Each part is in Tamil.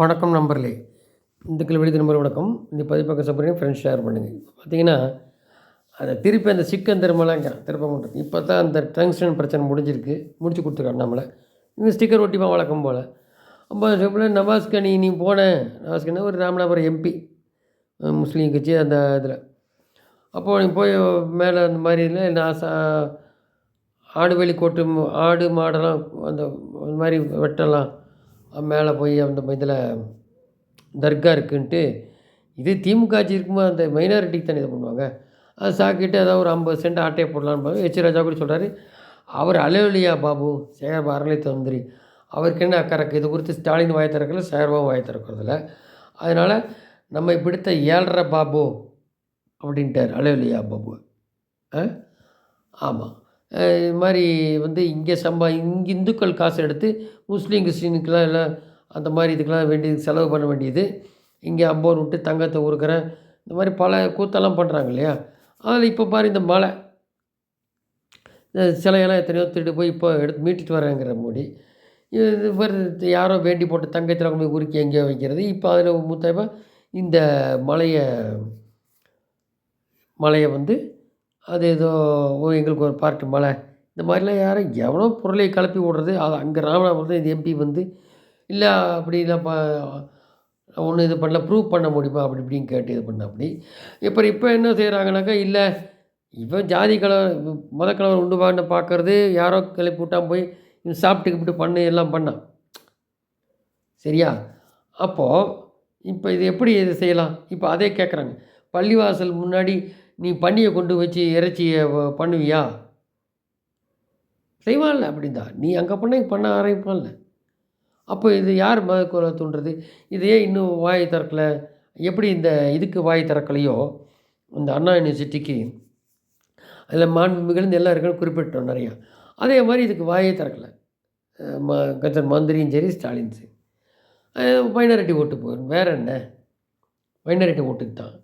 வணக்கம் நம்பர்லே இந்துக்கள் விடுதி நம்பர் வணக்கம். இந்த பதிப்பக்கம் சப்பரையும் ஃப்ரெண்ட்ஸ் ஷேர் பண்ணுங்கள் பார்த்தீங்கன்னா அதை திருப்பி அந்த சிக்கன் திரும்பலாங்கிறான் திருப்ப மாட்டேன் இப்போ தான் அந்த டங்ஸ்டன் பிரச்சனை முடிஞ்சிருக்கு. முடிச்சு கொடுத்துருக்காரு நம்மளை. இந்த ஸ்டிக்கர் ஒட்டிமா வழக்கம் போல். அப்போ சொல்ல நவாஸ்கனி நீ போனேன் நவாஸ்கனி ஒரு ராமநாதபுரம் எம்பி முஸ்லீம் கட்சி அந்த இதில். அப்போது நீ போய் மேலே அந்த மாதிரி இல்லை நான் சா ஆடு வெளி கொட்டு ஆடு மாடெல்லாம் அந்த அந்த மாதிரி வெட்டலாம். மேலே போய் அந்த இதில் தர்கா இருக்குன்ட்டு இதே திமுக ஆட்சி இருக்கும்போது அந்த மைனாரிட்டிக்கு தானே இது பண்ணுவாங்க? அது சாக்கிட்டு ஏதாவது ஒரு ஐம்பது சென்ட் ஆட்டையை போடலான்னு எச் ராஜா கூட சொல்கிறாரு அவர் அலைவலியா பாபு? சேகர்பா அறநிலை தந்திரி அவருக்கு என்ன அக்கறக்கு இது குறித்து ஸ்டாலின் வாய் திறக்கல சேகர்பாபு வாய் திறக்கிறதில்ல. அதனால் நம்ம பிடித்த ஏழரை பாபு அப்படின்ட்டார் அலைவலியா பாபு. ஆ ஆமாம் இது மாதிரி வந்து இங்கே சம்பா இங்கே இந்துக்கள் காசு எடுத்து முஸ்லீம் கிறிஸ்டினுக்கெலாம் எல்லாம் அந்த மாதிரி இதுக்கெலாம் வேண்டியது செலவு பண்ண வேண்டியது. இங்கே அம்போன் விட்டு தங்கத்தை உருக்கிறேன் இந்த மாதிரி பல கூத்தெல்லாம் பண்ணுறாங்க இல்லையா? அதில் இப்போ பாரு இந்த மலை இந்த சிலையெல்லாம் எத்தனையோ திருட்டு போய் இப்போ எடுத்து மீட்டுட்டு வரேங்கிற மோடி. இது மாதிரி யாரோ வேண்டி போட்டு தங்கத்தில் கொண்டு போய் உருக்கி எங்கேயோ வைக்கிறது. இப்போ அதில் மூத்தாய்ப்பா இந்த மலையை மலையை வந்து அது ஏதோ ஓ எங்களுக்கு ஒரு பார்ட்டு மலை இந்த மாதிரிலாம் யாரும் எவனோ பொருளை கிளப்பி விடுறது அது அங்கே ராமநாதபுரத்தில் இந்த எம்பி வந்து இல்லை அப்படி இல்லைப்பா ஒன்றும் இது பண்ணல ப்ரூவ் பண்ண முடியுமா? அப்படி இப்படின்னு கேட்டு இது பண்ண அப்படி இப்போ இப்போ என்ன செய்கிறாங்கனாக்கா இல்லை இவன் ஜாதி கலர் மத கலவர் உண்டு வான்னு யாரோ கிளப்பி விட்டான் போய் இவன் சாப்பிட்டுக்கிட்டு பண்ணு எல்லாம் பண்ணான் சரியா? அப்போது இப்போ இது எப்படி இது செய்யலாம்? இப்போ அதே கேட்குறாங்க பள்ளிவாசல் முன்னாடி நீ பண்ணியை கொண்டு வச்சு இறைச்சியை பண்ணுவியா? செய்வான்ல அப்படின் தான் நீ அங்கே பண்ண பண்ண ஆரம்பிப்பான்ல. அப்போ இது யார் மதக்குறை தூண்டுறது? இதையே இன்னும் வாய் திறக்கல? எப்படி இந்த இதுக்கு வாய் திறக்கலையோ? இந்த அண்ணா யூனிவர்சிட்டிக்கு அதில் மாண்புமிகுந்து எல்லாம் இருக்குன்னு குறிப்பிட்டோம் நிறையா. அதே மாதிரி இதுக்கு வாயே திறக்கலை. ம கஜன் மந்திரியும் சரி ஸ்டாலின் சரி. மைனாரிட்டி ஓட்டு போகும் வேறு என்ன? மைனாரிட்டி ஓட்டுக்கு தான்.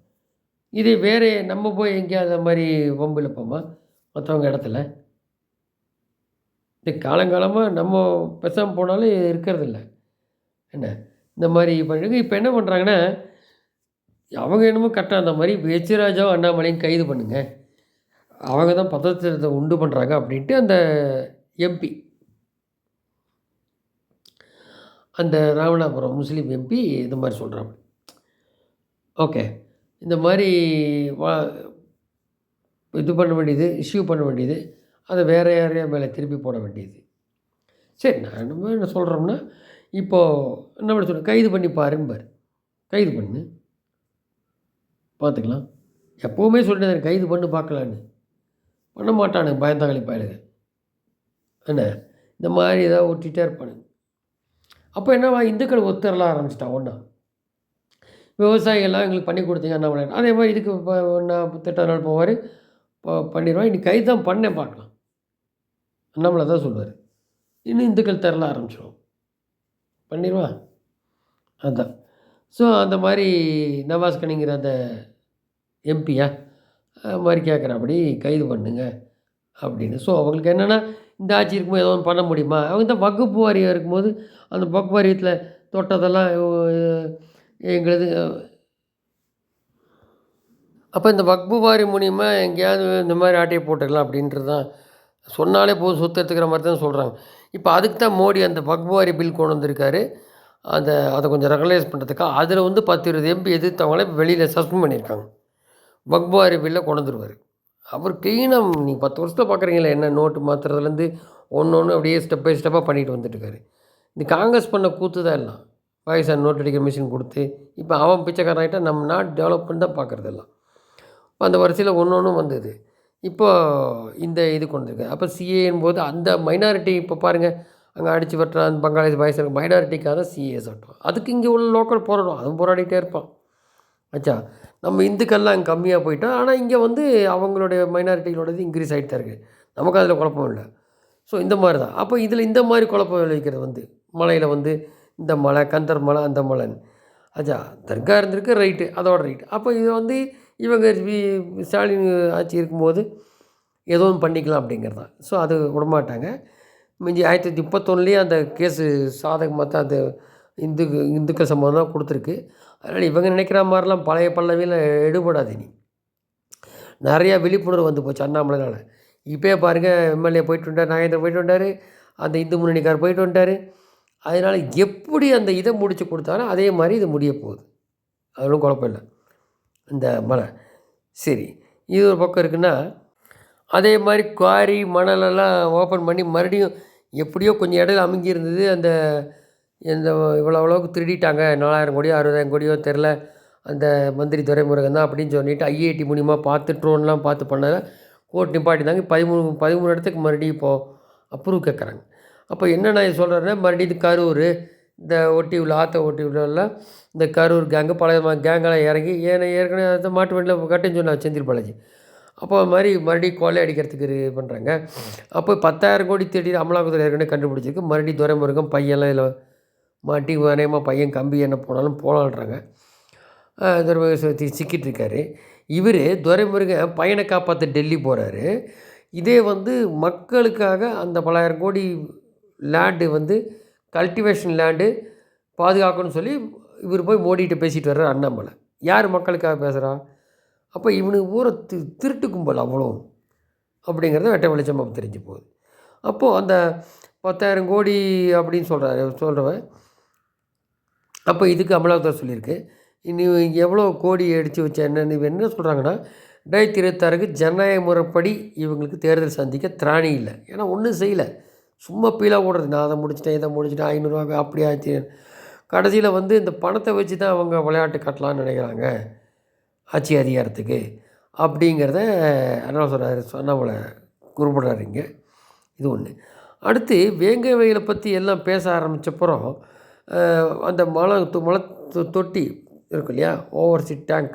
இதே வேறு நம்ம போய் எங்கேயாவது அந்த மாதிரி வம்பு இழுப்போமா? மற்றவங்க இடத்துல. இந்த காலங்காலமாக நம்ம பெசாமல் போனாலும் இருக்கிறதில்ல. என்ன? இந்த மாதிரி பண்ணுங்க இப்போ என்ன பண்ணுறாங்கன்னா அவங்க என்னமோ கரெக்டாக அந்த மாதிரி எச்ராஜாவும் அண்ணாமலையும் கைது பண்ணுங்க. அவங்க தான் பதற்றத்தை உண்டு பண்ணுறாங்க அப்படின்ட்டு அந்த எம்பி அந்த ராமநாதபுரம் முஸ்லீம் எம்பி இந்த மாதிரி சொல்கிறாங்க ஓகே. இந்த மாதிரி வா இது பண்ண வேண்டியது இஷ்யூ பண்ண வேண்டியது அதை வேறு யாரையா மேலே திருப்பி போட வேண்டியது. சரி நான் நம்ம என்ன சொல்கிறோம்னா இப்போது என்ன பண்ண சொல்கிறேன் கைது பண்ணி பாரும்பார். கைது பண்ணு. பார்த்துக்கலாம். எப்போவுமே சொல்லிட்டு கைது பண்ணு பார்க்கலான்னு. பண்ண மாட்டானுங்க பயந்தாங்களி பயலுங்க என்ன? இந்த மாதிரி ஏதாவது ஒட்டிகிட்டே இருப்பானுங்க. அப்போ என்னவா இந்துக்கள் ஒத்துறலாம் ஆரம்பிச்சிட்டான் ஒன்றா விவசாயிகள்லாம் எங்களுக்கு பண்ணி கொடுத்தீங்க அண்ணாமலை அதே மாதிரி இதுக்கு இப்போ நான் திட்ட நாள் போவார் பண்ணிடுவான் இன்னைக்கு கை தான் பண்ணேன் பார்க்கலாம். அண்ணாமலை தான் சொல்லுவார். இன்னும் இந்துக்கள் தரல ஆரம்பிச்சிடும் பண்ணிடுவான் அதுதான் ஸோ அந்த மாதிரி நவாஸ் கனிங்கிற அந்த எம்பியா மாதிரி கேட்குறபடி கைது பண்ணுங்க அப்படின்னு. ஸோ அவங்களுக்கு என்னென்னா இந்த ஆட்சி இருக்கும்போது ஏதோ ஒன்று பண்ண முடியுமா? அவங்க தான் வகுப்பு வாரியம் இருக்கும்போது அந்த வகுப்பு வாரியத்தில் தொட்டதெல்லாம் எங்களது அப்போ இந்த வக்பு வாரி எங்கேயாவது இந்த மாதிரி ஆட்டையை போட்டுக்கலாம் அப்படின்றது தான். சொன்னாலே போதும் சொத்து எடுத்துக்கிற மாதிரி தான் சொல்கிறாங்க இப்போ அதுக்கு தான் மோடி அந்த வக்பு வாரி பில் கொண்டு வந்திருக்காரு. அந்த அதை கொஞ்சம் ரெகலைஸ் பண்ணுறதுக்காக அதில் வந்து பத்து இருபது எம்பி எதிர்த்தவங்களே வெளியில் சஸ்பெண்ட் பண்ணியிருக்காங்க. வக்பு வாரி பில்லை கொண்டு வந்துருவார். அவர் க்ளீனாக நீங்கள் பத்து வருஷத்தில் பார்க்குறீங்களே என்ன நோட்டு மாற்றுறதுலேருந்து ஒன்று ஒன்று அப்படியே ஸ்டெப் பை ஸ்டெப்பாக பண்ணிட்டு வந்துட்டுருக்காரு. இந்த காங்கிரஸ் பண்ண கூத்து தான் எல்லாம். பாகிஸ்தான் நோட் அடிக்கிற மிஷின் கொடுத்து இப்போ அவன் பிச்சைக்காரன் ஆகிட்டா நம்ம நாட் டெவலப்மெண்ட் தான் பார்க்குறது எல்லாம் அந்த வரிசையில் ஒன்று ஒன்றும் வந்தது. இப்போ இந்த இது கொண்டு இருக்கு அப்போ சிஏன் போது அந்த மைனாரிட்டி இப்போ பாருங்கள் அங்கே அடித்து வெட்டுறான் பங்காளி பாகிஸ்தான் மைனாரிட்டிக்காக தான் சிஏ சட்டம் அதுக்கு இங்கே உள்ள லோக்கல் போராடும் அதுவும் போராடிட்டே இருப்பான். ஆச்சா நம்ம இந்துக்கள்லாம் அங்கே கம்மியாக போயிட்டோம் ஆனால் இங்கே வந்து அவங்களுடைய மைனாரிட்டிகளோடது இன்க்ரீஸ் ஆகிட்டு தான் இருக்குது நமக்கு அதில் குழப்பம் இல்லை. ஸோ இந்த மாதிரி தான் அப்போ இதில் இந்த மாதிரி குழப்பம் விளைவிக்கிறது வந்து மலையில் வந்து இந்த மலை கந்தர் மலை அந்த மலைன்னு. ஆச்சா தர்கா இருந்திருக்கு ரைட்டு அதோட ரைட்டு அப்போ இது வந்து இவங்க ஸ்டாலின் ஆட்சி இருக்கும்போது ஏதோ ஒன்று பண்ணிக்கலாம் அப்படிங்கிறது தான் ஸோ அது விடமாட்டாங்க. மிஞ்சி ஆயிரத்தி தொள்ளாயிரத்தி முப்பத்தொன்னுலேயே அந்த கேஸு சாதகமாக தான் அந்த இந்து இந்துக்கள் சம்பவம் தான் கொடுத்துருக்கு. அதனால் இவங்க நினைக்கிற மாதிரிலாம் பழைய பல்லவியில் எடுபடாது நீ நிறையா விழிப்புணர்வு வந்து போச்சு அண்ணாமலைனால். இப்போயே பாருங்கள் எம்எல்ஏ போயிட்டு வந்தார் நாகேந்திரன் போயிட்டு வந்தார் அந்த இந்து முன்னணிக்கார் போயிட்டு வந்துட்டார் அதனால் எப்படி அந்த இதை முடித்து கொடுத்தாலும் அதே மாதிரி இது முடிய போகுது. அதெல்லாம் குழப்பம் இல்லை. இந்த மலை சரி இது ஒரு பக்கம் இருக்குன்னா அதே மாதிரி குவாரி மணலெல்லாம் ஓப்பன் பண்ணி மறுபடியும் எப்படியோ கொஞ்சம் இடையில அமுங்கி இருந்தது அந்த இந்த இவ்வளோ அளவுக்கு திருடிட்டாங்க. நாலாயிரம் கோடியோ அறுபதாயிரம் கோடியோ தெரில. அந்த மந்திரி துரைமுருகன் தான் அப்படின்னு சொல்லிட்டு ஐஐடி மூலிமா பார்த்து ட்ரோன்லாம் பார்த்து பண்ணதை கோர்ட் நிப்பாட்டினாங்க. பதிமூணு பதிமூணு இடத்துக்கு மறுபடியும் இப்போது அப்ரூவ் கேட்குறாங்க. அப்போ என்ன நான் சொல்கிறேன்னா மறுபடியும் இது கரூர். இந்த ஒட்டி உள்ள ஆற்ற ஒட்டி உள்ளலாம் இந்த கரூர் கேங்கு பழைய கேங்கெல்லாம் இறங்கி ஏன்னா ஏற்கனவே அதை மாட்டு வண்டியில் கட்டுன்னு சொன்னா செந்தில் பாலாஜி. அப்போ அது மாதிரி மறுபடியும் கொலை அடிக்கிறதுக்கு இது பண்ணுறாங்க அப்போ பத்தாயிரம் கோடி தேடி அமலாக்கத்துறை ஏற்கனவே கண்டுபிடிச்சிருக்கு. மறுபடியும் துரைமுருகம் பையன்லாம் இதில் மாட்டி அநேகமாக பையன் கம்பி என்ன போனாலும் போகலான்றாங்க துரைமுருகன் சிக்கிட்டு இருக்காரு. இவர் துரைமுருகன் பையனை காப்பாற்ற டெல்லி போகிறாரு இதே வந்து மக்களுக்காக அந்த பலாயிரம் கோடி லேண்டு வந்து கல்டிவேஷன் லேண்டு பாதுகாக்கணும்னு சொல்லி இவர் போய் மோடிகிட்ட பேசிட்டு வர்றார் அண்ணாமலை. யார் மக்களுக்காக பேசுகிறா அப்போ இவனுக்கு ஊரை தி திருட்டு கும்பல் அவ்வளோ அப்படிங்கிறத வெட்ட வெளிச்சமாக தெரிஞ்சு போகுது. அப்போது அந்த பத்தாயிரம் கோடி அப்படின்னு சொல்கிறாரு சொல்கிறவன் அப்போ இதுக்கு அமலாக்கத்துறை சொல்லியிருக்கு. இனி எவ்வளோ கோடி அடித்து வச்ச என்னன்னு இவன் என்ன சொல்கிறாங்கன்னா ரெண்டாயிரத்தி இருபத்தாறுக்கு ஜனநாயக முறைப்படி இவங்களுக்கு தேர்தல் சந்திக்க திராணி இல்லை. ஏன்னா ஒன்றும் செய்யலை. சும்மா பீலாக ஓடுறது நான் அதை முடிச்சிட்டேன் இதை முடிச்சிட்டேன் ஐநூறுரூவா அப்படி ஆச்சு கடைசியில் வந்து இந்த பணத்தை வச்சு தான் அவங்க விளையாட்டு கட்டலான்னு நினைக்கிறாங்க. ஆட்சி அதிகாரத்துக்கு. அப்படிங்கிறத என்ன சொல்கிறாரு அண்ணாமலை குறிப்பிட்றாரு இங்கே. இது ஒன்று அடுத்து வேங்கை வயலை பற்றி எல்லாம் பேச ஆரம்பித்தப்புறம் அந்த மலை து மலை தொ- தொட்டி இருக்கு இல்லையா? Over tank.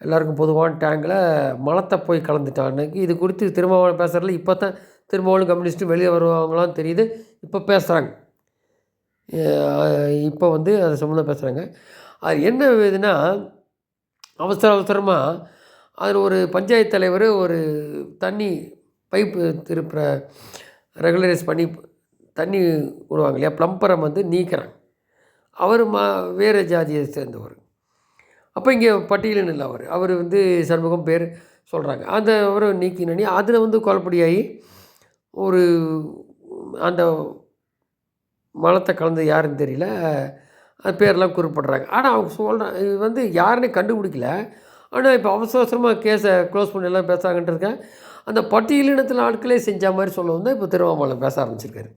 எல்லாருக்கும் பொதுவான டேங்கில் மலத்தை போய் கலந்துட்டான்னு இது குறித்து திரும்ப பேசுகிறதுல இப்போ தான் திரும்பவும் கம்யூனிஸ்ட்டு வெளியே வருவாங்களான்னு தெரியுது. இப்போ பேசுகிறாங்க இப்போ வந்து அதை சம்மந்தம் பேசுகிறாங்க அது என்ன இதுனா அவசர அவசரமாக அதில் ஒரு பஞ்சாயத்து தலைவர் ஒரு தண்ணி பைப்பு திருப்புற ரெகுலரைஸ் பண்ணி தண்ணி விடுவாங்க இல்லையா? ப்ளம்பரை வந்து நீக்கிறாங்க. அவர் மா வேறு ஜாதியை சேர்ந்தவர். அப்போ இங்கே பட்டியலின் இல்லை அவர். அவர் வந்து சண்முகம் பேர் சொல்கிறாங்க அந்த அவரை நீக்கினி அதில் வந்து குழப்படியாகி ஒரு அந்த மலத்தை கலந்து யாருன்னு தெரியல. அது பேர்லாம் குறிப்பிட்றாங்க. ஆனால் அவங்க சொல்கிறாங்க இது வந்து யாருன்னு கண்டுபிடிக்கல. ஆனால் இப்போ அவசர அவசரமாக கேஸை க்ளோஸ் பண்ணி எல்லாம் பேசுகிறாங்கன்றதுக்க அந்த பட்டியலினத்தில் ஆட்களே செஞ்ச மாதிரி சொல்லவும் தான் இப்போ திருவண்ணாமலை பேச ஆரம்பிச்சிருக்காரு.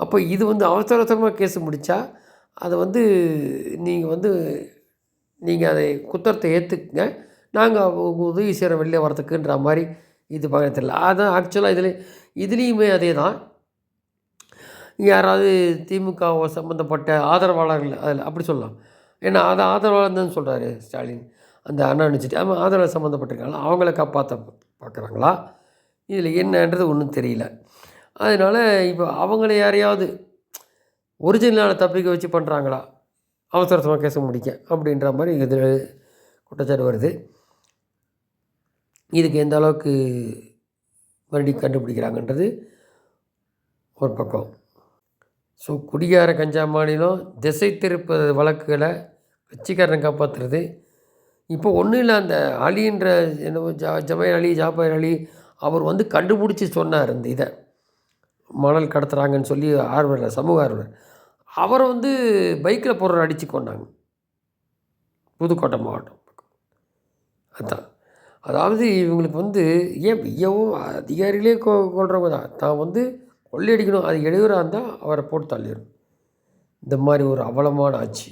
அப்போ இது வந்து அவசர அவசரமாக கேஸ் முடித்தா அதை வந்து நீங்கள் வந்து நீங்கள் அதை குத்தரத்தை ஏற்றுக்குங்க நாங்கள் உதவி செய்கிற வெளியே வரத்துக்குன்ற மாதிரி இது பக்கத்தில் அதான் ஆக்சுவலாக இதில் இதுலேயுமே அதே தான் யாராவது திமுக சம்மந்தப்பட்ட ஆதரவாளர்கள் அதில் அப்படி சொல்லலாம். ஏன்னா அதை ஆதரவாளர் தான் சொல்கிறாரு ஸ்டாலின். அந்த அண்ணா நினச்சிட்டு ஆமாம் ஆதரவாளர் சம்மந்தப்பட்டிருக்காங்களா அவங்கள காப்பாற்ற பார்க்குறாங்களா இதில் என்னன்றது ஒன்றும் தெரியல. அதனால் இப்போ அவங்கள யாரையாவது ஒரிஜினலான தப்பிக்க வச்சு பண்ணுறாங்களா அவசர அவசரமாக கேச முடிக்க அப்படின்ற மாதிரி இதில் குற்றச்சாட்டு வருது. இதுக்கு எந்த அளவுக்கு மறுபடியும் கண்டுபிடிக்கிறாங்கன்றது ஒரு பக்கம். ஸோ குடிகார கஞ்சா மாநிலம் திசை திருப்ப வழக்குகளை கட்சிக்காரன் காப்பாற்றுறது இப்போ ஒன்றும் இல்லை அந்த அலின்ற என்னவோ ஜா ஜமையர் அலி ஜாபர் அலி அவர் வந்து கண்டுபிடிச்சி சொன்னார் இந்த இதை. மணல் கடத்துகிறாங்கன்னு சொல்லி ஆர்வலர் சமூக ஆர்வலர். அவரை வந்து பைக்கில் போடுற அடித்து கொண்டாங்க. புதுக்கோட்டை மாவட்டம். அதுதான் அதாவது இவங்களுக்கு வந்து ஏன் ஐயவும் அதிகாரிகளே கொ கொள்றவங்க தான். தான் வந்து கொள்ளையடிக்கணும். அது இடையூறாக இருந்தால் அவரை போட்டு தள்ளிடும் இந்த மாதிரி ஒரு அவலமான ஆட்சி.